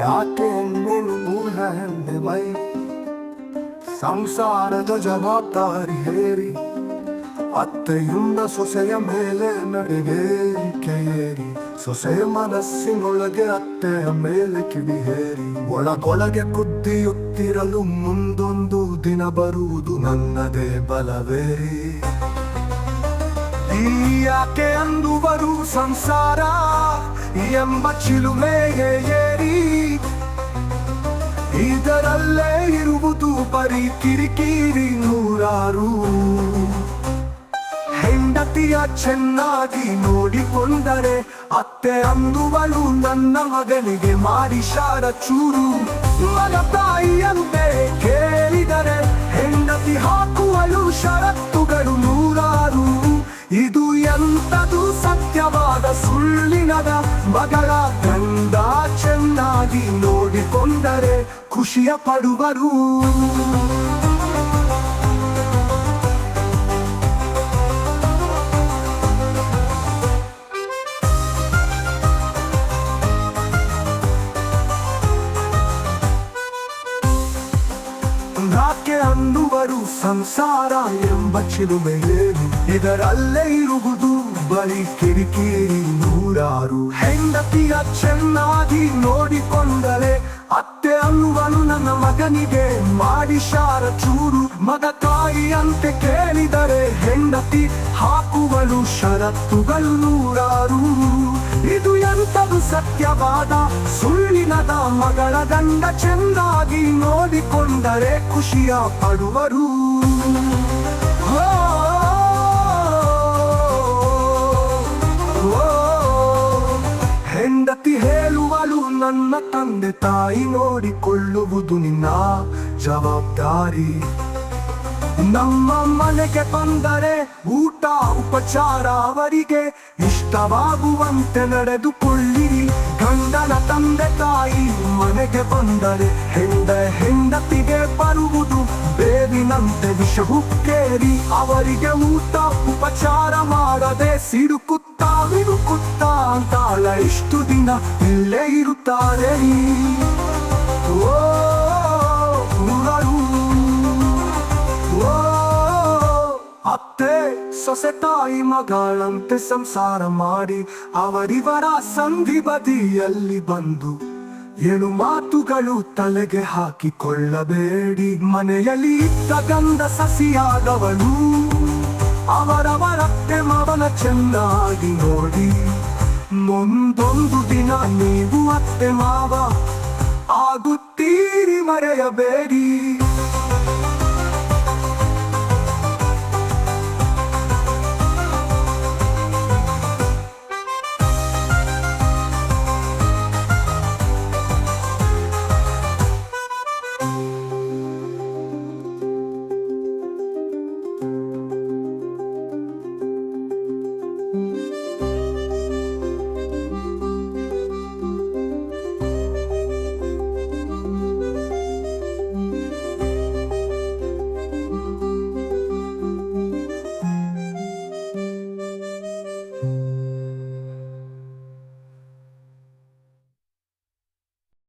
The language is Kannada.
ಯಾಕೆ ಮೈ ಸಂಸಾರದ ಜವಾಬ್ದಾರಿ ಹೇರಿ, ಅತ್ತೆಯಿಂದ ಸೊಸೆಯ ಮೇಲೆ ನಡೆಗೇರಿ ಸೊಸೆ ಮನಸ್ಸಿನೊಳಗೆ ಅತ್ತೆಯ ಮೇಲೆ ಕಿಡಿ ಹೇರಿ. ಒಳಗೊಳಗೆ ಕುದ್ದಿಯುತ್ತಿರಲು ಮುಂದೊಂದು ದಿನ ಬರುವುದು ನನ್ನದೇ ಬಲವೇ ಈ ಯಾಕೆ ಅಂದುವರು ಸಂಸಾರ? ಎಂಬ ಚಿಲುಮೆಗೆ ಏರಿ ಇದರಲ್ಲೇ ಇರುವುದು ಬರೀ ಕಿರಿಕಿರಿ ನೂರಾರು. ಹೆಂಡತಿಯ ಚೆನ್ನಾಗಿ ನೋಡಿಕೊಂಡರೆ ಅತ್ತೆ ಅಂದುವಳು ನನ್ನ ಮಗನಿಗೆ ಮಾಡಿ ಶಾರ ಚೂರು. ಮಗ ತಾಯಿಯಂತೆ ಕೇಳಿದರೆ ಹೆಂಡತಿ ಹಾಕುವಳು ಷರತ್ತುಗಳು ನೂರಾರು. ಇದು ಎಂತದು ಸತ್ಯವಾದ ಸುಳ್ಳಿನದ ಮಗಳ ಗಂಡ ಚೆನ್ನಾಗಿ ನೋಡಿಕೊಂಡರೆ ಖುಷಿಯ ಪಡುವರು. ಅನ್ನುವರು ಸಂಸಾರ ಎಂಬ ಚಿಲುಮೆಯೇನು? ಇದರಲ್ಲೇ ಇರುವುದು ಬರೀ ಕಿರಿಕಿರಿ. ನೂರಾರು ಹೆಂಡತಿಯ ಚೆನ್ನಾಗಿ ನೋಡಿಕೊಂಡರೆ ಅತ್ತೆ ಅನ್ನುವನು ನನ್ನ ಮಗನಿಗೆ ಮಾಡಿ ಶಾರ ಚೂರು ಮಗ ತಾಯಿಯಂತೆ ಕೇಳಿದರೆ ಹೆಂಡತಿ ಹಾಕುವಳು ಷರತ್ತುಗಳು ನೂರಾರು. ಇದು ಎಂತದು ಸತ್ಯವಾದ ಸುಳ್ಳಿನದ ಮಗಳ ಗಂಡ ಚೆನ್ನಾಗಿ ನೋಡಿಕೊಂಡರೆ ಖುಷಿಯ ಪಡುವರು. ನನ್ನ ತಂದೆ ತಾಯಿ ನೋಡಿಕೊಳ್ಳುವುದು ನಿನ್ನ ಜವಾಬ್ದಾರಿ. ನಮ್ಮ ಮನೆಗೆ ಬಂದರೆ ಊಟ, ಉಪಚಾರ ಅವರಿಗೆ ಇಷ್ಟವಾಗುವಂತೆ ನಡೆದುಕೊಳ್ಳಿರಿ. ಗಂಡನ ತಂದೆ ತಾಯಿ ಮನೆಗೆ ಬಂದರೆ ಹೆಂಡ ಹೆಂಡತಿಗೆ ಬರುವುದು ಬೇವಿನಂತೆ ವಿಷ ಕೇರಿ. ಅವರಿಗೆ ಊಟ, ಉಪಚಾರ ಮಾಡದೆ ಸಿಡುಕುತ್ತಾ ಬಿಡುಕುತ್ತಾ ಅಂತಾಳ ಇಷ್ಟು ದಿನ ಇಲ್ಲೇ ಇರುತ್ತಾರೆ ಓ, ಅತ್ತೆ ಸೊಸೆ ತಾಯಿ ಮಗಳಂತೆ ಸಂಸಾರ ಮಾಡಿ ಅವರಿವರ ಸಂಧಿ ಬದಿಯಲ್ಲಿ ಬಂದು ಏಳು ಮಾತುಗಳು ತಲೆಗೆ ಹಾಕಿಕೊಳ್ಳಬೇಡಿ. ಮನೆಯಲ್ಲಿ ಇದ್ದ ಗಂಧ ಸಸಿಯಾದವಳು ಅವರವರತ್ತೆ ಮವನ ಚೆನ್ನಾಗಿ ನೋಡಿ. ಮುಂದೊಂದು ದಿನ ನೀವು ಅತ್ತೆ ಮಾವ. ಆಗುತ್ತೀರಿ ಮರೆಯಬೇಡಿ.